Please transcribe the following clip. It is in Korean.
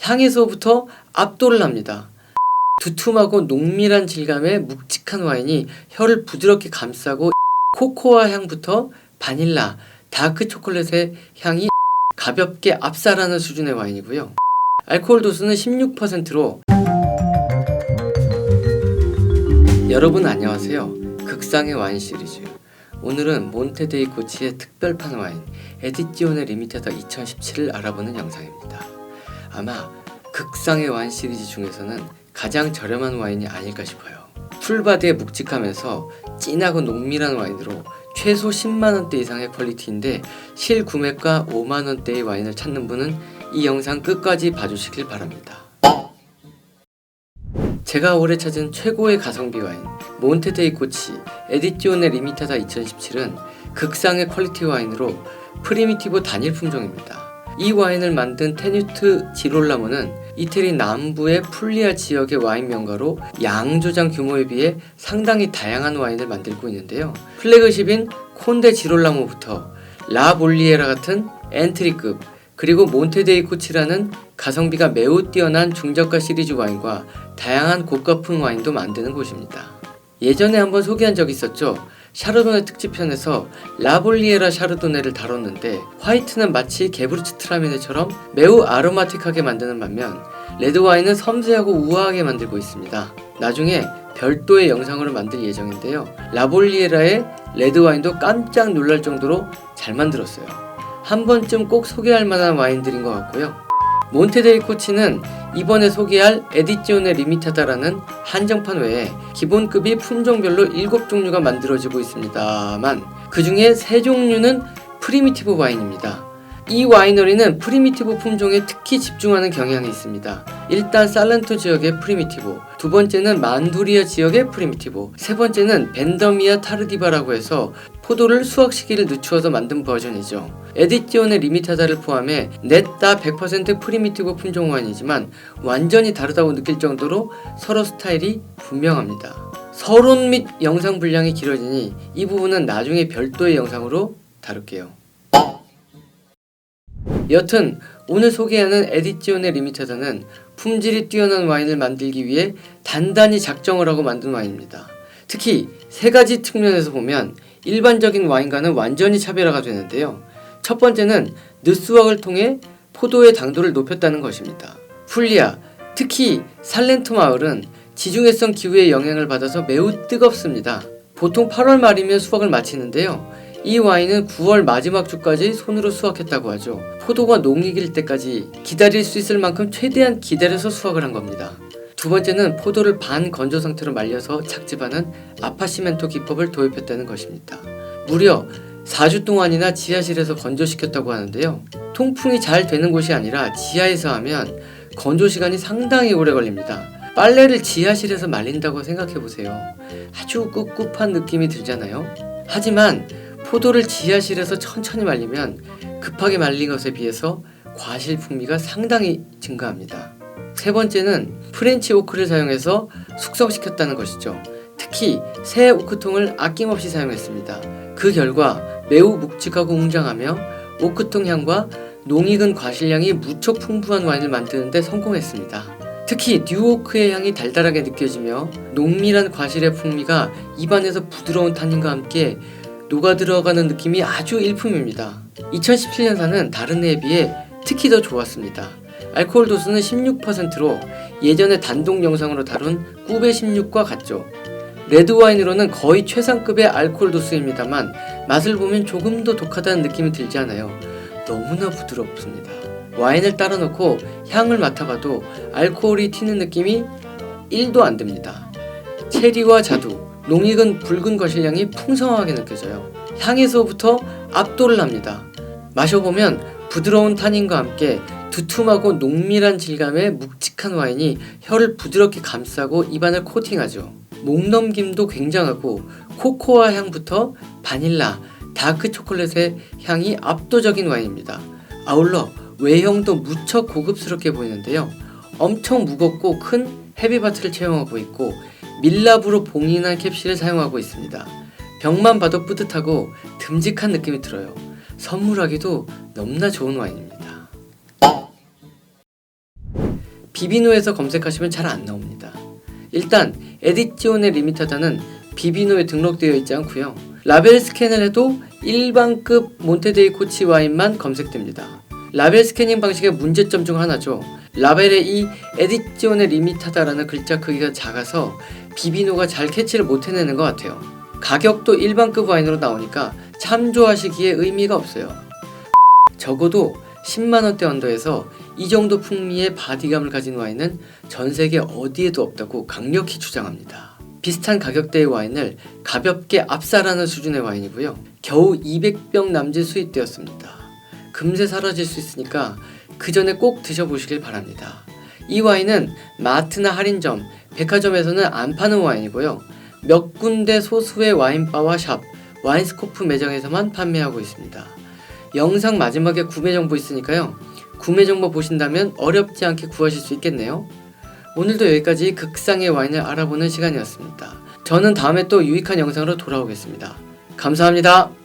향에서부터 압도를 합니다. 두툼하고 농밀한 질감의 묵직한 와인이 혀를 부드럽게 감싸고 코코아 향부터 바닐라, 다크 초콜릿의 향이 가볍게 압살하는 수준의 와인이고요. 알코올 도수는 16%로 여러분 안녕하세요. 극상의 와인 시리즈. 오늘은 몬테데이 고치의 특별판 와인 에디지오네 리미테더 2017을 알아보는 영상입니다. 아마 극상의 와인 시리즈 중에서는 가장 저렴한 와인이 아닐까 싶어요. 풀바디에 묵직하면서 진하고 농밀한 와인으로 최소 10만 원대 이상의 퀄리티인데 실구매가 5만 원대의 와인을 찾는 분은 이 영상 끝까지 봐주시길 바랍니다. 제가 올해 찾은 최고의 가성비 와인 몬테데이 코치 에디지오네 리미타다 2017은 극상의 퀄리티 와인으로 프리미티보 단일 품종입니다. 이 와인을 만든 테뉴트 지롤라모는 이태리 남부의 풀리아 지역의 와인 명가로 양 조장 규모에 비해 상당히 다양한 와인을 만들고 있는데요. 플래그십인 콘데 지롤라모부터 라 볼리에라 같은 엔트리급 그리고 몬테데이 코치라는 가성비가 매우 뛰어난 중저가 시리즈 와인과 다양한 고가품 와인도 만드는 곳입니다. 예전에 한번 소개한 적 있었죠. 샤르도네 특집편에서 라볼리에라 샤르도네를 다뤘는데 화이트는 마치 게브르츠트라미네처럼 매우 아로마틱하게 만드는 반면 레드 와인은 섬세하고 우아하게 만들고 있습니다. 나중에 별도의 영상으로 만들 예정인데요. 라볼리에라의 레드 와인도 깜짝 놀랄 정도로 잘 만들었어요. 한 번쯤 꼭 소개할 만한 와인들인 것 같고요. 몬테데이 코치는 이번에 소개할 에디지오네 리미타다라는 한정판 외에 기본급이 품종별로 7종류가 만들어지고 있습니다만 그 중에 3종류는 프리미티브 와인입니다. 이 와이너리는 프리미티브 품종에 특히 집중하는 경향이 있습니다. 일단 살렌토 지역의 프리미티브, 두 번째는 만두리아 지역의 프리미티브, 세 번째는 벤더미아 타르디바라고 해서 포도를 수확 시기를 늦추어서 만든 버전이죠. 에디지온의 리미타다를 포함해 넷다 100% 프리미티브 품종 와인이지만 완전히 다르다고 느낄 정도로 서로 스타일이 분명합니다. 서론 및 영상 분량이 길어지니 이 부분은 나중에 별도의 영상으로 다룰게요. 여튼 오늘 소개하는 에디지온의 리미테드는 품질이 뛰어난 와인을 만들기 위해 단단히 작정을 하고 만든 와인입니다. 특히 세 가지 측면에서 보면 일반적인 와인과는 완전히 차별화가 되는데요. 첫 번째는 늦수확을 통해 포도의 당도를 높였다는 것입니다. 풀리아, 특히 살렌토 마을은 지중해성 기후의 영향을 받아서 매우 뜨겁습니다. 보통 8월 말이면 수확을 마치는데요. 이 와인은 9월 마지막 주까지 손으로 수확했다고 하죠. 포도가 농익일 때까지 기다릴 수 있을 만큼 최대한 기다려서 수확을 한 겁니다. 두 번째는 포도를 반 건조 상태로 말려서 착즙하는 아파시멘토 기법을 도입했다는 것입니다. 무려 4주 동안이나 지하실에서 건조시켰다고 하는데요. 통풍이 잘 되는 곳이 아니라 지하에서 하면 건조 시간이 상당히 오래 걸립니다. 빨래를 지하실에서 말린다고 생각해 보세요. 아주 꿉꿉한 느낌이 들잖아요. 하지만 포도를 지하실에서 천천히 말리면 급하게 말린 것에 비해서 과실 풍미가 상당히 증가합니다. 세 번째는 프렌치 오크를 사용해서 숙성시켰다는 것이죠. 특히 새 오크통을 아낌없이 사용했습니다. 그 결과 매우 묵직하고 웅장하며 오크통 향과 농익은 과실향이 무척 풍부한 와인을 만드는데 성공했습니다. 특히 뉴오크의 향이 달달하게 느껴지며 농밀한 과실의 풍미가 입안에서 부드러운 탄닌과 함께 녹아 들어가는 느낌이 아주 일품입니다. 2017년산은 다른 해에 비해 특히 더 좋았습니다. 알코올 도수는 16%로 예전에 단독 영상으로 다룬 꾸베 16과 같죠. 레드 와인으로는 거의 최상급의 알코올 도수입니다만 맛을 보면 조금 더 독하다는 느낌이 들지 않아요. 너무나 부드럽습니다. 와인을 따라 놓고 향을 맡아봐도 알코올이 튀는 느낌이 1도 안 듭니다. 체리와 자두, 농익은 붉은 거실향이 풍성하게 느껴져요. 향에서부터 압도를 합니다. 마셔보면 부드러운 탄닌과 함께 두툼하고 농밀한 질감의 묵직한 와인이 혀를 부드럽게 감싸고 입안을 코팅하죠. 목넘김도 굉장하고 코코아 향부터 바닐라, 다크 초콜릿의 향이 압도적인 와인입니다. 아울러 외형도 무척 고급스럽게 보이는데요. 엄청 무겁고 큰 헤비바트를 채용하고 있고 밀랍으로 봉인한 캡슐을 사용하고 있습니다. 병만 봐도 뿌듯하고 듬직한 느낌이 들어요. 선물하기도 너무나 좋은 와인입니다. 비비노에서 검색하시면 잘 안 나옵니다. 일단 에디지온의 리미타다는 비비노에 등록되어 있지 않고요. 라벨 스캔을 해도 일반급 몬테데이 코치 와인만 검색됩니다. 라벨 스캐닝 방식의 문제점 중 하나죠. 라벨에 이 에디지온의 리미타다라는 글자 크기가 작아서 비비노가 잘 캐치를 못 해내는 것 같아요. 가격도 일반급 와인으로 나오니까 참조하시기에 의미가 없어요. 적어도 10만원대 언더에서 이 정도 풍미의 바디감을 가진 와인은 전 세계 어디에도 없다고 강력히 주장합니다. 비슷한 가격대의 와인을 가볍게 압살하는 수준의 와인이고요. 겨우 200병 남짓 수입되었습니다. 금세 사라질 수 있으니까 그 전에 꼭 드셔보시길 바랍니다. 이 와인은 마트나 할인점, 백화점에서는 안 파는 와인이고요. 몇 군데 소수의 와인바와 샵, 와인스코프 매장에서만 판매하고 있습니다. 영상 마지막에 구매 정보 있으니까요. 구매 정보 보신다면 어렵지 않게 구하실 수 있겠네요. 오늘도 여기까지 극상의 와인을 알아보는 시간이었습니다. 저는 다음에 또 유익한 영상으로 돌아오겠습니다. 감사합니다.